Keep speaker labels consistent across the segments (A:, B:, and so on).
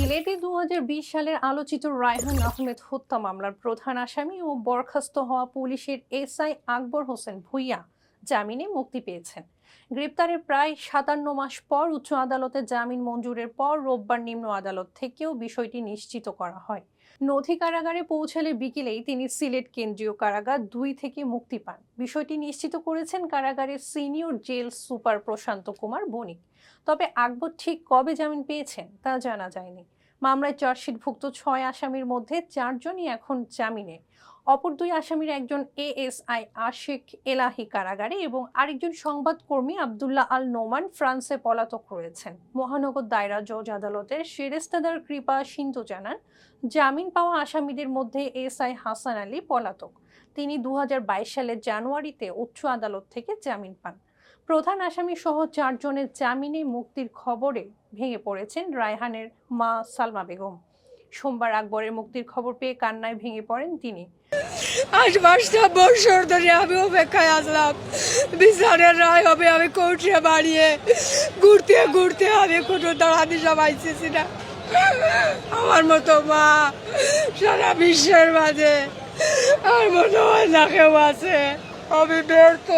A: সিলেটে দু হাজার বিশ সালের আলোচিত রায়হান আহমেদ হত্যা মামলার প্রধান আসামি ও বরখাস্ত হওয়া পুলিশের এসআই আকবর হোসেন ভুইয়া জামিনে মুক্তি পেয়েছেন। গ্রেপ্তারের প্রায় সাতান্ন মাস পর উচ্চ আদালতে জামিন মঞ্জুরের পর রোববার নিম্ন আদালত থেকেও বিষয়টি নিশ্চিত করা হয়। নথি কারাগারে পৌঁছালে বিকেলেই তিনি সিলেট কেন্দ্রীয় কারাগার দুই থেকে মুক্তি পান। বিষয়টি নিশ্চিত করেছেন কারাগারের senior jail super Prashanta Kumar Banik. তবে আকবর ঠিক কবে জামিন পেয়েছেন তা জানা যায়নি। মামলায় চার্জশিটভুক্ত ছয় আসামির মধ্যে চারজনই এখন জামিনে। অপর দুই আসামির একজন এএসআই আশিক এলাহি কারাগারে এবং আরেকজন সংবাদকর্মী আবদুল্লাহ আল নোমান ফ্রান্সে পলাতক রয়েছেন। মহানগর দায়রা জজ আদালতের সেরেস্তাদার কৃপা সিন্ধু জানান, জামিন পাওয়া আসামিদের মধ্যে এসআই হাসান আলী পলাতক। তিনি দু হাজার বাইশ সালের জানুয়ারিতে উচ্চ আদালত থেকে জামিন পান। প্রধান আসামি সহ চারজনের জামিনে মুক্তির খবরে ভেঙে পড়েছেন রায়হানের মা সালমা বেগম। সোমবার আকবরের মুক্তির খবর পেয়ে কান্নায় ভেঙে পড়েন তিনি।
B: আজ পাঁচটা বছর ধরে আমি অপেক্ষায় আসলাম বিচারের রায় হবে, আমি কোর্টে বাড়িয়ে ঘুরতে ঘুরতে আমি কোনো দাঁড়াতে সবাইছি না। আমার মতো মা সারা বিশ্বের মাঝে আর মনে হয় না, কেউ আছে। আমি ব্যর্থ।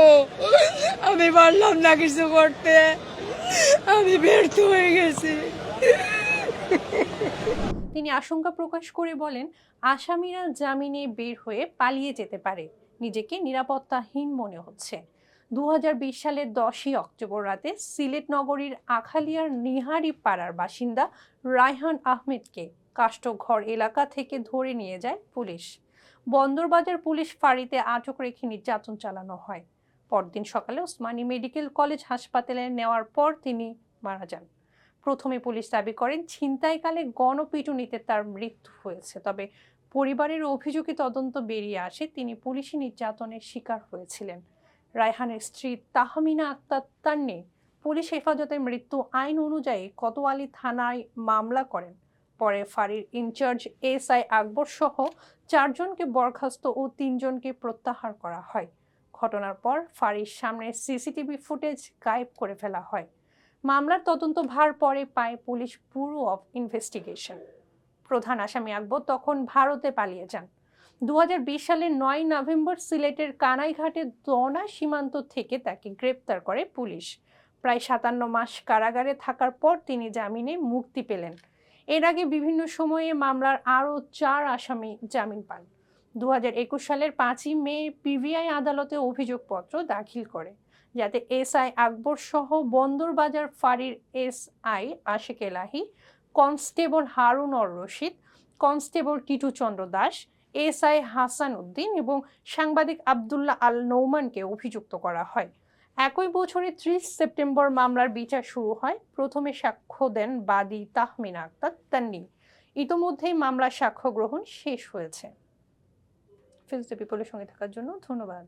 B: আমি পারলাম না কিছু করতে। আমি ব্যর্থ হয়ে গেছি।
A: তিনি আশঙ্কা প্রকাশ করে বলেন, আসামিরা জামিনে বের হয়ে পালিয়ে যেতে পারে। নিজেকে নিরাপত্তাহীন মনে হচ্ছে। দু সালের দশই অক্টোবর রাতে সিলেট নগরীর আখালিয়ার নিহারি পাড়ার বাসিন্দা রায়হান আহমেদকে কাষ্ঠঘর এলাকা থেকে ধরে নিয়ে যায় পুলিশ। বন্দরবাজার পুলিশ ফাঁড়িতে আটক রেখে নির্যাতন চালানো হয়। পরদিন সকালে ওসমানী মেডিকেল কলেজ হাসপাতালে নেওয়ার পর তিনি মারা যান। প্রথমে পুলিশ দাবি করেন, ছিনতাইকালে গণপিটুনিতে তার মৃত্যু হয়েছে। তবে পরিবারের অভিযোগে তদন্ত বেরিয়ে আসে, তিনি পুলিশি নির্যাতনের শিকার হয়েছিলেন। রায়হানের স্ত্রী তাহমিনা আক্তার তান্নি পুলিশ হেফাজতে মৃত্যু আইন অনুযায়ী কোতোয়ালি থানায় মামলা করেন। পরে ফাঁড়ির ইনচার্জ এসআই আকবর সহ চারজনকে বরখাস্ত ও তিনজনকে প্রত্যাহার করা হয়। ঘটনার পর ফারির সামনে সিসিটিভি ফুটেজ গায়েব করে ফেলা হয়। মামলার তদন্ত ভার পরে পায় পুলিশ ব্যুরো অফ ইনভেস্টিগেশন। প্রধান আসামি আকবর তখন ভারতে পালিয়ে যান। দু হাজার বিশ সালের নয় নভেম্বর সিলেটের কানাইঘাটে দনা সীমান্ত থেকে তাকে গ্রেপ্তার করে পুলিশ। প্রায় সাতান্ন মাস কারাগারে থাকার পর তিনি জামিনে মুক্তি পেলেন। এর আগে বিভিন্ন সময়ে মামলার আরও চার আসামি জামিন পান। দু হাজার একুশ সালের পাঁচই মে পিভিআই আদালতে অভিযোগপত্র দাখিল করে, যাতে এসআই আকবর সহ বন্দরবাজার ফাঁড়ির SI Ashek Elahi, constable Harun or Rashid, constable Titu Chandra Das, SI Hasan Uddin এবং সাংবাদিক আবদুল্লাহ আল নৌমানকে অভিযুক্ত করা হয়। একই বছরের ত্রিশ সেপ্টেম্বর মামলার বিচার শুরু হয়। প্রথমে সাক্ষ্য দেন বাদী তাহমিনা আক্তার তান্নি। ইতোমধ্যেই মামলার সাক্ষ্য গ্রহণ শেষ হয়েছে। ফিলস পিপলের সঙ্গে থাকার জন্য ধন্যবাদ।